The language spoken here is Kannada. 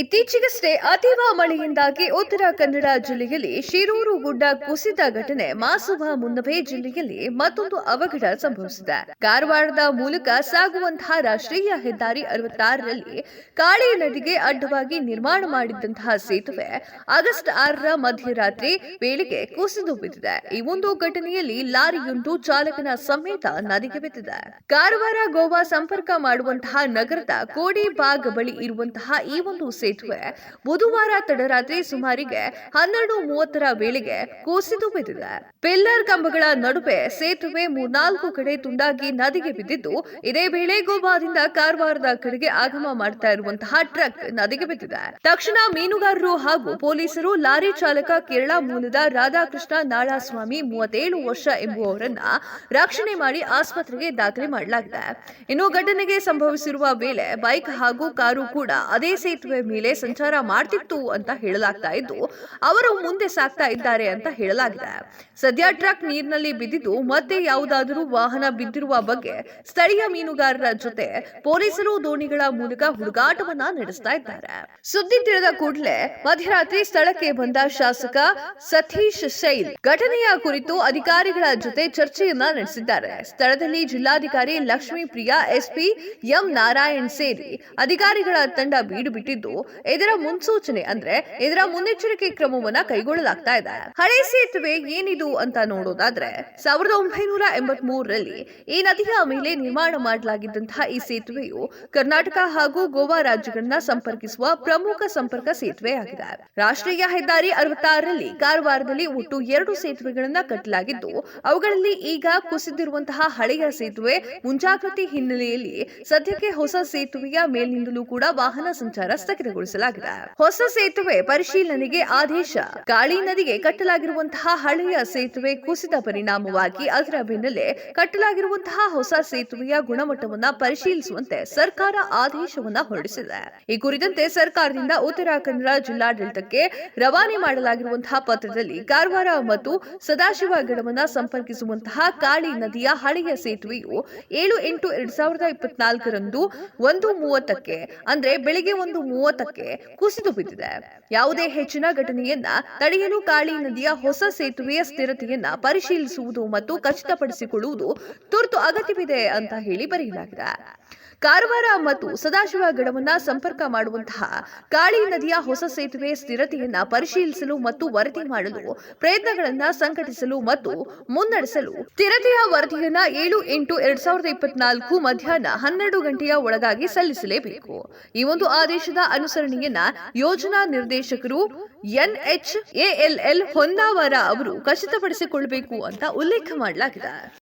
ಇತ್ತೀಚೆಗಷ್ಟೇ ಅತೀವ ಮಳೆಯಿಂದಾಗಿ ಉತ್ತರ ಕನ್ನಡ ಜಿಲ್ಲೆಯಲ್ಲಿ ಶಿರೂರು ಗುಡ್ಡ ಕುಸಿದ ಘಟನೆ ಮಾಸುವ ಮುನ್ನವೇ ಜಿಲ್ಲೆಯಲ್ಲಿ ಮತ್ತೊಂದು ಅವಘಡ ಸಂಭವಿಸಿದೆ. ಕಾರವಾರದ ಮೂಲಕ ಸಾಗುವಂತಹ ರಾಷ್ಟ್ರೀಯ ಹೆದ್ದಾರಿ ಅರವತ್ತಾರರಲ್ಲಿ ಕಾಳಿ ನದಿಗೆ ಅಡ್ಡವಾಗಿ ನಿರ್ಮಾಣ ಮಾಡಿದ್ದಂತಹ ಸೇತುವೆ ಆಗಸ್ಟ್ ಆರರ ಮಧ್ಯರಾತ್ರಿ ವೇಳೆಗೆ ಕುಸಿದು ಬಿದ್ದಿದೆ. ಈ ಒಂದು ಘಟನೆಯಲ್ಲಿ ಲಾರಿಯೊಂದು ಚಾಲಕನ ಸಮೇತ ನದಿಗೆ ಬಿದ್ದಿದೆ. ಕಾರವಾರ ಗೋವಾ ಸಂಪರ್ಕ ಮಾಡುವಂತಹ ನಗರದ ಕೋಡಿಬಾಗ್ ಬಳಿ ಇರುವಂತಹ ಈ ಒಂದು ಬುಧವಾರ ತಡರಾತ್ರಿ ಸುಮಾರಿಗೆ ಹನ್ನೆರಡು ಮೂವತ್ತರ ವೇಳೆಗೆ ಕುಸಿದು ಬಿದ್ದಿದೆ. ಪಿಲ್ಲರ್ ಕಂಬಗಳ ನಡುವೆ ಸೇತುವೆ ಮೂರ್ನಾಲ್ಕು ಕಡೆ ತುಂಡಾಗಿ ನದಿಗೆ ಬಿದ್ದಿದ್ದು, ಇದೇ ವೇಳೆ ಗೋವಾದಿಂದ ಕಾರವಾರದ ಕಡೆಗೆ ಆಗಮ ಮಾಡ್ತಾ ಇರುವಂತಹ ಟ್ರಕ್ ನದಿಗೆ ಬಿದ್ದಿದೆ. ತಕ್ಷಣ ಮೀನುಗಾರರು ಹಾಗೂ ಪೊಲೀಸರು ಲಾರಿ ಚಾಲಕ ಕೇರಳ ಮೂಲದ ರಾಧಾಕೃಷ್ಣ ನಾಳಾಸ್ವಾಮಿ ಮೂವತ್ತೇಳು ವರ್ಷ ಎಂಬುವವರನ್ನ ರಕ್ಷಣೆ ಮಾಡಿ ಆಸ್ಪತ್ರೆಗೆ ದಾಖಲೆ ಮಾಡಲಾಗಿದೆ. ಇನ್ನು ಘಟನೆಗೆ ಸಂಭವಿಸಿರುವ ವೇಳೆ ಬೈಕ್ ಹಾಗೂ ಕಾರು ಕೂಡ ಅದೇ ಸೇತುವೆ ಮೇಲೆ ಸಂಚಾರ ಮಾಡ್ತಿತ್ತು ಅಂತ ಹೇಳಲಾಗ್ತಾ ಇದ್ದು, ಅವರು ಮುಂದೆ ಸಾಗ್ತಾ ಇದ್ದಾರೆ ಅಂತ ಹೇಳಲಾಗಿದೆ. ಸದ್ಯ ಟ್ರಕ್ ನೀರಿನಲ್ಲಿ ಬಿದ್ದಿದ್ದು, ಮತ್ತೆ ಯಾವುದಾದರೂ ವಾಹನ ಬಿದ್ದಿರುವ ಬಗ್ಗೆ ಸ್ಥಳೀಯ ಮೀನುಗಾರರ ಜೊತೆ ಪೊಲೀಸರು ದೋಣಿಗಳ ಮೂಲಕ ಹುಡುಗಾಟವನ್ನ ನಡೆಸ್ತಾ ಇದ್ದಾರೆ. ಸುದ್ದಿ ತಿಳಿದ ಕೂಡಲೇ, ಮಧ್ಯರಾತ್ರಿ ಸ್ಥಳಕ್ಕೆ ಬಂದ ಶಾಸಕ ಸತೀಶ್ ಶೈಲ್ ಘಟನೆಯ ಕುರಿತು ಅಧಿಕಾರಿಗಳ ಜೊತೆ ಚರ್ಚೆಯನ್ನ ನಡೆಸಿದ್ದಾರೆ. ಸ್ಥಳದಲ್ಲಿ ಜಿಲ್ಲಾಧಿಕಾರಿ ಲಕ್ಷ್ಮೀ ಪ್ರಿಯಾ ಎಸ್ಪಿ ಎಂ ನಾರಾಯಣ್ ಸೇರಿ ಅಧಿಕಾರಿಗಳ ತಂಡ ಬೀಡು ಬಿಟ್ಟಿದ್ದು ಇದರ ಮುನ್ಸೂಚನೆ ಅಂದ್ರೆ ಇದರ ಮುನ್ನೆಚ್ಚರಿಕೆ ಕ್ರಮವನ್ನ ಕೈಗೊಳ್ಳಲಾಗ್ತಾ ಇದೆ. ಹಳೆ ಸೇತುವೆ ಏನಿದು ಅಂತ ನೋಡೋದಾದ್ರೆ ಸಾವಿರದ ಒಂಬೈನೂರ ಎಂಬತ್ ಈ ನದಿಯ ಮೇಲೆ ನಿರ್ಮಾಣ ಮಾಡಲಾಗಿದ್ದಂತಹ ಈ ಸೇತುವೆಯು ಕರ್ನಾಟಕ ಹಾಗೂ ಗೋವಾ ರಾಜ್ಯಗಳನ್ನ ಸಂಪರ್ಕಿಸುವ ಪ್ರಮುಖ ಸಂಪರ್ಕ ಸೇತುವೆ ಆಗಿದೆ. ರಾಷ್ಟ್ರೀಯ ಹೆದ್ದಾರಿ ಅರವತ್ತಾರರಲ್ಲಿ ಕಾರವಾರದಲ್ಲಿ ಒಟ್ಟು ಎರಡು ಸೇತುವೆಗಳನ್ನ ಕಟ್ಟಲಾಗಿದ್ದು, ಅವುಗಳಲ್ಲಿ ಈಗ ಕುಸಿದಿರುವಂತಹ ಹಳೆಯ ಸೇತುವೆ ಮುಂಜಾಗ್ರತೆ ಹಿನ್ನೆಲೆಯಲ್ಲಿ ಸದ್ಯಕ್ಕೆ ಹೊಸ ಸೇತುವೆಯ ಮೇಲಿನಿಂದಲೂ ಕೂಡ ವಾಹನ ಸಂಚಾರ ಸ್ಥಗಿತಗೊಳಿಸಲಾಗಿದೆ ಹೊಸ ಸೇತುವೆ ಪರಿಶೀಲನೆಗೆ ಆದೇಶ. ಕಾಳಿ ನದಿಗೆ ಕಟ್ಟಲಾಗಿರುವಂತಹ ಹಳೆಯ ಸೇತುವೆ ಕುಸಿದ ಪರಿಣಾಮವಾಗಿ ಅದರ ಬೆನ್ನಲ್ಲೇ ಕಟ್ಟಲಾಗಿರುವಂತಹ ಹೊಸ ಸೇತುವೆಯ ಗುಣಮಟ್ಟವನ್ನ ಪರಿಶೀಲಿಸುವಂತೆ ಸರ್ಕಾರ ಆದೇಶವನ್ನ ಹೊರಡಿಸಿದೆ. ಈ ಕುರಿತಂತೆ ಸರ್ಕಾರದಿಂದ ಉತ್ತರ ಜಿಲ್ಲಾಡಳಿತಕ್ಕೆ ರವಾನೆ ಮಾಡಲಾಗಿರುವಂತಹ ಪತ್ರದಲ್ಲಿ ಕಾರವಾರ ಮತ್ತು ಸದಾಶಿವ ಗಡವನ್ನ ಸಂಪರ್ಕಿಸುವಂತಹ ಕಾಳಿ ನದಿಯ ಹಳೆಯ ಸೇತುವೆಯು ಏಳು ಎಂಟು ಎರಡ್ ಸಾವಿರದ ಇಪ್ಪತ್ನಾಲ್ಕರಂದು ಒಂದು ಮೂವತ್ತಕ್ಕೆ, ಅಂದ್ರೆ ಬೆಳಿಗ್ಗೆ ಒಂದು ಮೂವತ್ತಕ್ಕೆ ಕುಸಿದು ಬಿದ್ದಿದೆ. ಯಾವುದೇ ಹೆಚ್ಚಿನ ಘಟನೆಯನ್ನ ತಡೆಯಲು ಕಾಳಿ ನದಿಯ ಹೊಸ ಸೇತುವೆಯ ಸ್ಥಿರತೆಯನ್ನ ಪರಿಶೀಲಿಸುವುದು ಮತ್ತು ಖಚಿತಪಡಿಸಿಕೊಳ್ಳುವುದು ತುರ್ತು ಅಗತ್ಯವಿದೆ ಅಂತ ಹೇಳಿ ಬರೆಯಲಾಗಿದೆ. ಕಾರವಾರ ಮತ್ತು ಸದಾಶಿವಗಢವನ್ನ ಸಂಪರ್ಕ ಮಾಡುವಂತಹ ಕಾಳಿ ನದಿಯ ಹೊಸ ಸೇತುವೆ ಸ್ಥಿರತೆಯನ್ನ ಪರಿಶೀಲಿಸಲು ಮತ್ತು ವರದಿ ಮಾಡಲು, ಪ್ರಯತ್ನಗಳನ್ನ ಸಂಘಟಿಸಲು ಮತ್ತು ಮುನ್ನಡೆಸಲು ಸ್ಥಿರತೆಯ ವರದಿಯನ್ನ ಏಳು ಎಂಟು ಎರಡ್ ಸಾವಿರದ ಇಪ್ಪತ್ನಾಲ್ಕು ಮಧ್ಯಾಹ್ನ ಹನ್ನೆರಡು ಗಂಟೆಯ ಒಳಗಾಗಿ ಸಲ್ಲಿಸಲೇಬೇಕು. ಈ ಒಂದು ಆದೇಶದ ಅನುಸರಣೆಯನ್ನ ಯೋಜನಾ ನಿರ್ದೇಶಕರು ಎನ್ಎಚ್ ಎಎಲ್ಎಲ್ ಹೊನ್ನಾವರ ಅವರು ಖಚಿತಪಡಿಸಿಕೊಳ್ಬೇಕು ಅಂತ ಉಲ್ಲೇಖ ಮಾಡಲಾಗಿದೆ.